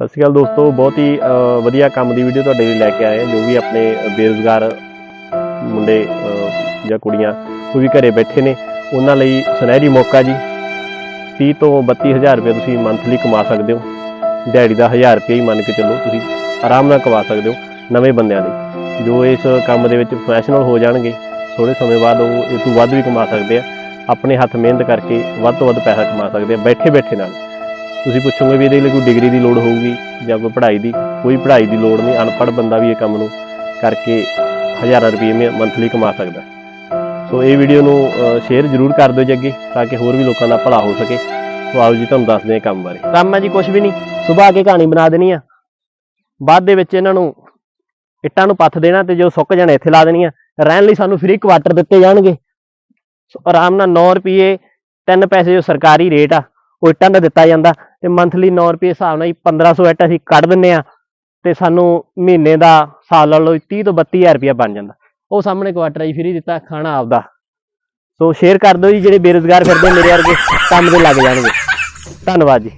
ਸਤਿ ਸ਼੍ਰੀ ਅਕਾਲ ਦੋਸਤੋ ਬਹੁਤ ਹੀ ਵਧੀਆ ਕੰਮ ਦੀ ਵੀਡੀਓ ਤੁਹਾਡੇ ਲਈ ਲੈ ਕੇ ਆਏ ਹਾਂ ਜੋ ਵੀ ਆਪਣੇ ਬੇਰੁਜ਼ਗਾਰ ਮੁੰਡੇ ਜਾਂ ਕੁੜੀਆਂ ਉਹ ਵੀ ਘਰੇ ਬੈਠੇ ਨੇ। ਉਹਨਾਂ ਲਈ ਸੁਨਹਿਰੀ ਮੌਕਾ ਜੀ। 30 ਤੋਂ 32000 ਰੁਪਏ ਤੁਸੀਂ ਮੰਥਲੀ ਕਮਾ ਸਕਦੇ ਹੋ। ਦਿਹਾੜੀ ਦਾ 1000 ਰੁਪਏ ਹੀ ਮੰਨ ਕੇ ਚੱਲੋ ਤੁਸੀਂ ਆਰਾਮ ਨਾਲ ਕਮਾ ਸਕਦੇ ਹੋ ਨਵੇਂ ਬੰਦਿਆਂ ਲਈ। ਜੋ ਇਸ ਕੰਮ ਦੇ ਵਿੱਚ ਪ੍ਰੋਫੈਸ਼ਨਲ ਹੋ ਜਾਣਗੇ ਥੋੜੇ ਸਮੇਂ ਬਾਅਦ ਉਹ ਇਹ ਤੋਂ ਵੱਧ ਵੀ ਕਮਾ ਸਕਦੇ ਆ। ਆਪਣੇ ਹੱਥ ਮਿਹਨਤ ਕਰਕੇ ਵੱਧ ਤੋਂ ਵੱਧ ਪੈਸਾ ਕਮਾ ਸਕਦੇ ਆ ਬੈਠੇ ਬੈਠੇ ਨਾਲ। ਤੁਸੀਂ ਪੁੱਛੋਗੇ ਵੀ ਇਹਦੇ ਲਈ ਕੋਈ ਡਿਗਰੀ ਦੀ ਲੋੜ ਹੋਊਗੀ ਜਾਂ ਕੋਈ ਪੜ੍ਹਾਈ ਦੀ? ਕੋਈ ਪੜ੍ਹਾਈ ਦੀ ਲੋੜ ਨਹੀਂ, ਅਨਪੜ੍ਹ ਬੰਦਾ ਵੀ ਇਹ ਕੰਮ ਨੂੰ ਕਰਕੇ ਹਜ਼ਾਰਾਂ ਰੁਪਏ ਮੰਥਲੀ ਕਮਾ ਸਕਦਾ। ਸੋ ਇਹ ਵੀਡੀਓ ਨੂੰ ਸ਼ੇਅਰ ਜ਼ਰੂਰ ਕਰ ਦਿਓ ਜੀ ਅੱਗੇ, ਤਾਂ ਕਿ ਹੋਰ ਵੀ ਲੋਕਾਂ ਦਾ ਭਲਾ ਹੋ ਸਕੇ। ਸੋ ਆਓ ਜੀ, ਤੁਹਾਨੂੰ ਦੱਸਦੇ ਹਾਂ ਕੰਮ ਬਾਰੇ। ਕੰਮ ਹੈ ਜੀ ਕੁਝ ਵੀ ਨਹੀਂ। ਸਵੇਰ ਆ ਕੇ ਕਹਾਣੀ ਬਣਾ ਦੇਣੀ ਆ। ਬਾਅਦ ਦੇ ਵਿੱਚ ਇਹਨਾਂ ਨੂੰ ਇੱਟਾਂ ਨੂੰ ਪੱਥ ਦੇਣਾ ਤੇ ਜੋ ਸੁੱਕ ਜਾਣ ਇੱਥੇ ਲਾ ਦੇਣੀਆਂ। ਰਹਿਣ ਲਈ ਸਾਨੂੰ ਫ੍ਰੀ ਕੁਆਟਰ ਦਿੱਤੇ ਜਾਣਗੇ। ਸੋ ਆਰਾਮ ਨਾਲ 9 ਰੁਪਏ 3 ਪੈਸੇ ਜੋ ਸਰਕਾਰੀ ਰੇਟ ਆ ਉਹ ਇੱਟਾਂ ਦਾ ਦਿੱਤਾ ਜਾਂਦਾ ਤੇ ਮੰਥਲੀ 9 ਰੁਪਏ ਹਿਸਾਬ ਨਾਲ ਹੀ 1500 ਇੱਟ ਅਸੀਂ ਕੱਢ ਦਿੰਨੇ ਆ ਤੇ ਸਾਨੂੰ ਮਹੀਨੇ ਦਾ ਸਾਲ ਲਾ ਲਓ 30 ਤੋਂ 32000 ਰੁਪਇਆ ਬਣ ਜਾਂਦਾ। ਉਹ ਸਾਹਮਣੇ ਕੁਆਟਰ ਹੀ ਫ੍ਰੀ ਦਿੱਤਾ, ਖਾਣਾ ਆਪਦਾ। ਸੋ ਸ਼ੇਅਰ ਕਰ ਦਿਓ ਜੀ, ਜਿਹੜੇ ਬੇਰੁਜ਼ਗਾਰ ਫਿਰਦੇ ਮੇਰੇ ਵਰਗੇ, ਕੰਮ ਤੇ ਲੱਗ ਜਾਣਗੇ। ਧੰਨਵਾਦ ਜੀ।